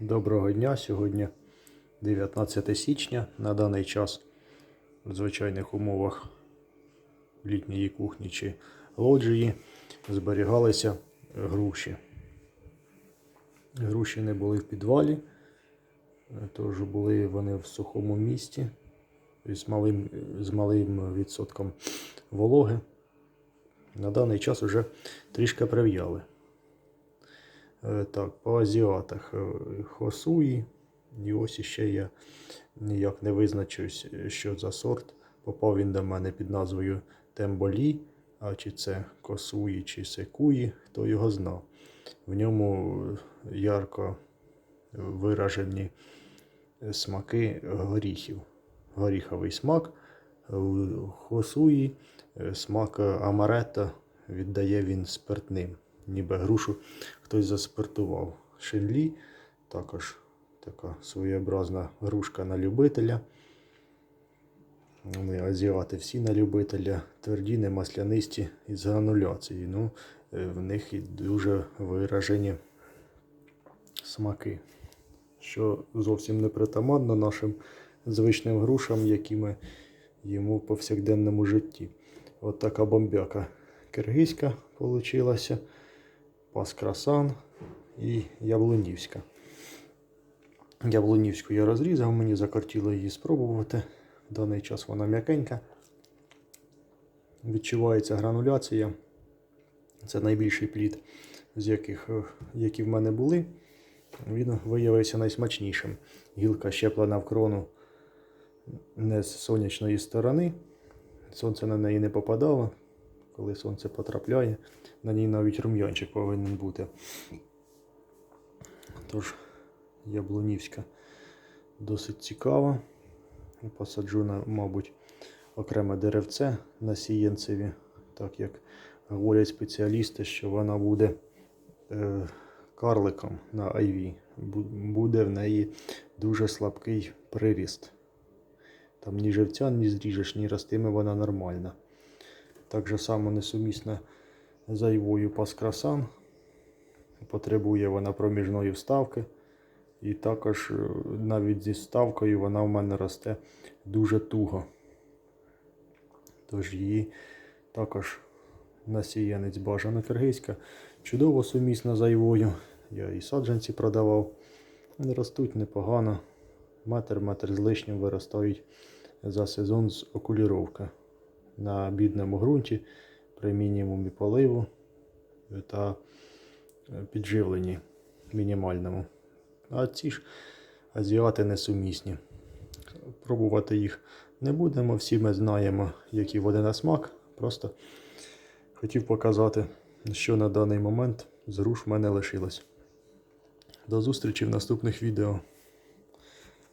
Доброго дня. Сьогодні 19 січня. На даний час в звичайних умовах літньої кухні чи лоджії зберігалися груші. Груші не були в підвалі, тож були вони в сухому місті з малим, з малим відсотком вологи. На даний час вже трішки прив'яли. Е, Так, по азіатах е, Хосуї. І ось іще я ніяк не визначився, що за сорт. Попав він до мене під назвою Темболі, а чи це Косуї, чи Секуї, хто його знав. В ньому ярко виражені смаки горіхів. Горіховий смак. У Хосуї е, смак амаретто віддає він спиртним ніби грушу хтось заспиртував. Шинлі також така своєобразна грушка на любителя. Вони азіати всі на любителя, тверді, не маслянисті із грануляції. Ну, е, в них і дуже виражені смаки, що зовсім не притаманно нашим звичним грушам, які ми їмо в повсякденному житті. От така бомбяка киргизька получилася. Паскрасан і Яблунівська. Яблунівську я розрізав, мені закортіло її спробувати. В даний час вона м'якенька. Відчувається грануляція. Це найбільший плід, з яких, е, які в мене були. Він виявився найсмачнішим. Гілка щеплена в крону не з сонячної сторони. Сонце на неї не попадало. Коли сонце потрапляє, на ній навіть рум'янчик повинен бути. Тож, яблунівська досить цікава. Посаджу, на, мабуть, окреме деревце на сієнцеві, так як говорять спеціалісти, що вона буде е, карликом на айві. Буде в неї дуже слабкий приріст. Там ні живця не зріжеш, ні ростиме вона нормальна. Так же само несумісна з айвою паскрасан. Потребує вона проміжної вставки. І також е, навіть зі вставкою вона в мене росте дуже туго. Тож її також насіянець бажано киргизька. Чудово сумісна з айвою. Я і саджанці продавав. Вони ростуть непогано. Метр, метр з лишнім виростають за сезон з окуліровки на бідному ґрунті при мінімумі поливу та підживленні мінімальному. А ці ж азіати несумісні. Пробувати їх не будемо, всі ми знаємо, які вони на смак. Просто хотів показати, що на даний момент з груш в мене лишилось. До зустрічі в наступних відео.